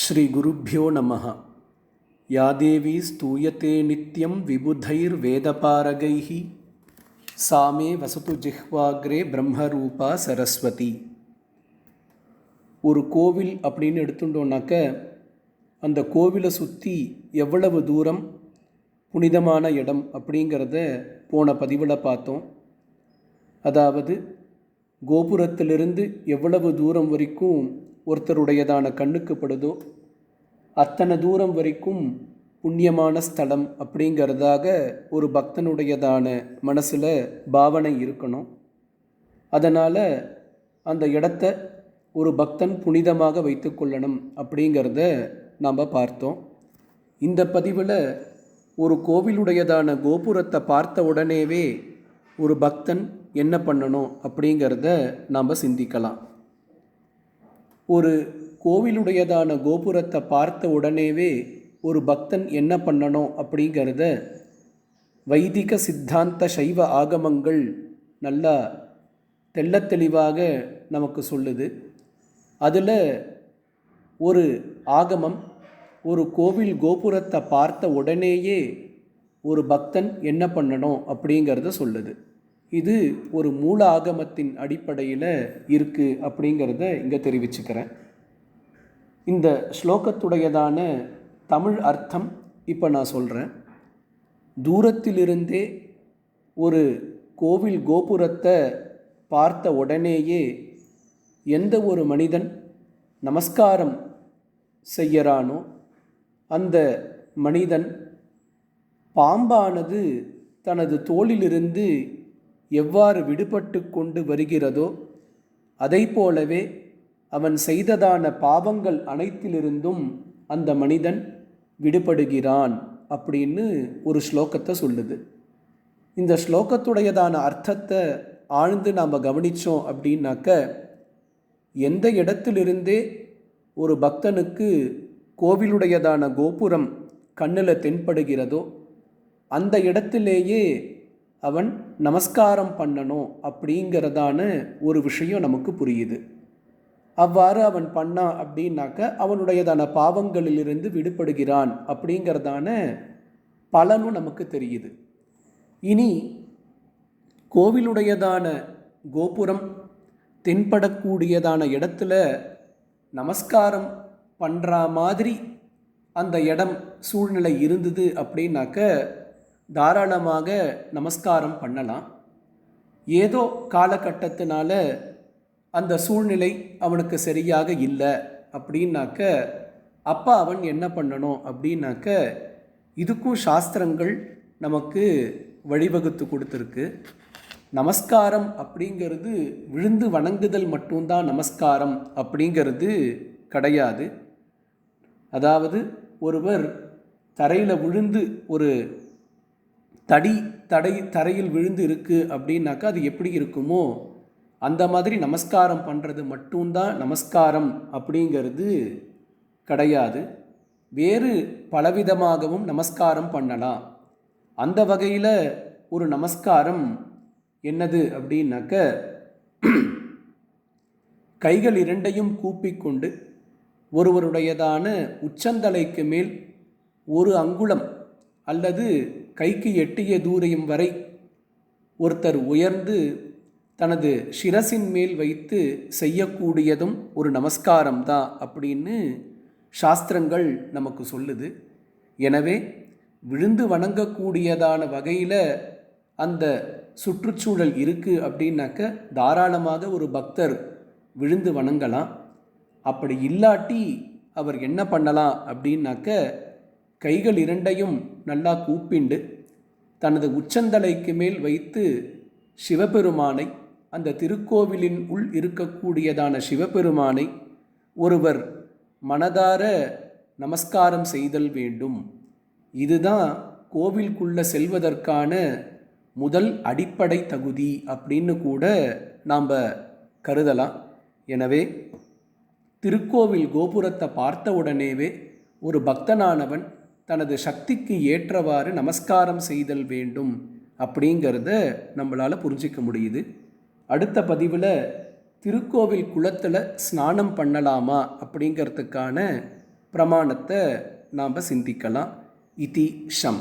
ஸ்ரீகுருப்போ நம. யாதேவி ஸ்தூயத்தே நித்யம் விபுதைர்வேதபாரகை சாமே வசத்து ஜிஹ்வாக்ரே பிரம்மரூபா சரஸ்வதி. ஒரு கோவில் அப்படின்னு எடுத்துட்டோம்னாக்க அந்த கோவிலை சுற்றி எவ்வளவு தூரம் புனிதமான இடம் அப்படிங்கிறத போன பதிவில் பார்த்தோம். அதாவது கோபுரத்திலிருந்து எவ்வளவு தூரம் வரைக்கும் ஒருத்தருடையதான கண்ணுக்கு படுதோ? அத்தனை தூரம் வரைக்கும் புண்ணியமான ஸ்தலம் அப்படிங்கிறதாக ஒரு பக்தனுடையதான மனசில் பாவனை இருக்கணும். அதனால் அந்த இடத்த ஒரு பக்தன் புனிதமாக வைத்துக்கொள்ளணும் அப்படிங்கிறத நாம் பார்த்தோம். இந்த பதிவில் ஒரு கோவிலுடையதான கோபுரத்தை பார்த்த உடனேவே ஒரு பக்தன் என்ன பண்ணணும் அப்படிங்கிறத நாம் சிந்திக்கலாம். ஒரு கோவிலுடையதான கோபுரத்தை பார்த்த உடனேவே ஒரு பக்தன் என்ன பண்ணணும் அப்படிங்கிறத வைதிக சித்தாந்த சைவ ஆகமங்கள் நல்லா தெள்ள தெளிவாக நமக்கு சொல்லுது. அதில் ஒரு ஆகமம் ஒரு கோவில் கோபுரத்தை பார்த்த உடனேயே ஒரு பக்தன் என்ன பண்ணணும் அப்படிங்கிறத சொல்லுது. இது ஒரு மூல ஆகமத்தின் அடிப்படையில் இருக்குது அப்படிங்கிறத இங்கே தெரிவிச்சுக்கிறேன். இந்த ஸ்லோகத்துடையதான தமிழ் அர்த்தம் இப்போ நான் சொல்கிறேன் தூரத்திலிருந்தே ஒரு கோவில் கோபுரத்தை பார்த்த உடனேயே எந்த ஒரு மனிதன் நமஸ்காரம் செய்யறானோ அந்த மனிதன் பாம்பானது தனது தோளிலிருந்து எவ்வாறு விடுபட்டு கொண்டு வருகிறதோ அதை போலவே அவன் செய்ததான பாவங்கள் அனைத்திலிருந்தும் அந்த மனிதன் விடுபடுகிறான் அப்படின்னு ஒரு ஸ்லோகத்தை சொல்லுது. இந்த ஸ்லோகத்துடையதான அர்த்தத்தை ஆழ்ந்து நாம் கவனித்தோம் அப்படின்னாக்க எந்த இடத்திலிருந்தே ஒரு பக்தனுக்கு கோவிலுடையதான கோபுரம் கண்ணில் தென்படுகிறதோ அந்த இடத்திலேயே அவன் நமஸ்காரம் பண்ணணும் அப்படிங்கிறதான ஒரு விஷயம் நமக்கு புரியுது. அவ்வாறு அவன் பண்ணான் அப்படின்னாக்க அவனுடையதான பாவங்களிலிருந்து விடுபடுகிறான் அப்படிங்கிறதான பலனும் நமக்கு தெரியுது. இனி கோவிலுடையதான கோபுரம் தென்படக்கூடியதான இடத்துல நமஸ்காரம் பண்ணுற மாதிரி அந்த இடம் சூழ்நிலை இருந்தது அப்படின்னாக்க தாராளமாக நமஸ்காரம் பண்ணலாம். ஏதோ காலகட்டத்தினால அந்த சூழ்நிலை அவனுக்கு சரியாக இல்லை அப்படின்னாக்க அப்பா அவன் என்ன பண்ணணும் அப்படின்னாக்க இதுக்கும் சாஸ்திரங்கள் நமக்கு வழிவகுத்து கொடுத்துருக்கு. நமஸ்காரம் அப்படிங்கிறது விழுந்து வணங்குதல் மட்டும்தான் நமஸ்காரம் அப்படிங்கிறது கிடையாது. அதாவது ஒருவர் தரையில் விழுந்து ஒரு தடி தடை தரையில் விழுந்து இருக்குது அப்படின்னாக்கா அது எப்படி இருக்குமோ அந்த மாதிரி நமஸ்காரம் பண்ணுறது மட்டும்தான் நமஸ்காரம் அப்படிங்கிறது கிடையாது. வேறு பலவிதமாகவும் நமஸ்காரம் பண்ணலாம். அந்த வகையில் ஒரு நமஸ்காரம் என்னது அப்படின்னாக்க கைகள் இரண்டையும் கூப்பிக்கொண்டு ஒருவருடையதான உச்சந்தலைக்கு மேல் ஒரு அங்குலம் அல்லது கைக்கு எட்டிய தூரம் வரை ஒருத்தர் உயர்ந்து தனது சிரசின் மேல் வைத்து செய்யக்கூடியதும் ஒரு நமஸ்காரம் தான் அப்படின்னு சாஸ்திரங்கள் நமக்கு சொல்லுது. எனவே விழுந்து வணங்கக்கூடியதான வகையில் அந்த சுற்றுச்சூழல் இருக்குது அப்படின்னாக்க தாராளமாக ஒரு பக்தர் விழுந்து வணங்கலாம். அப்படி இல்லாட்டி அவர் என்ன பண்ணலாம் அப்படின்னாக்க கைகள் இரண்டையும் நல்லா கூப்பிண்டு தனது உச்சந்தலைக்கு மேல் வைத்து சிவபெருமானை அந்த திருக்கோவிலின் உள் இருக்கக்கூடியதான சிவபெருமானை ஒருவர் மனதார நமஸ்காரம் செய்தல் வேண்டும். இதுதான் கோவிலுக்குள்ளே செல்வதற்கான முதல் அடிப்படை தகுதி அப்படின்னு கூட நாம் கருதலாம். எனவே திருக்கோவில் கோபுரத்தை பார்த்த உடனேவே ஒரு பக்தனானவன் தனது சக்திக்கு ஏற்றவாறு நமஸ்காரம் செய்தல் வேண்டும் அப்படிங்கிறத நம்மளால் புரிஞ்சிக்க முடியுது. அடுத்த பதிவில் திருக்கோவில் குளத்தில் ஸ்நானம் பண்ணலாமா அப்படிங்கிறதுக்கான பிரமாணத்தை நாம் சிந்திக்கலாம். இதி ஷம்.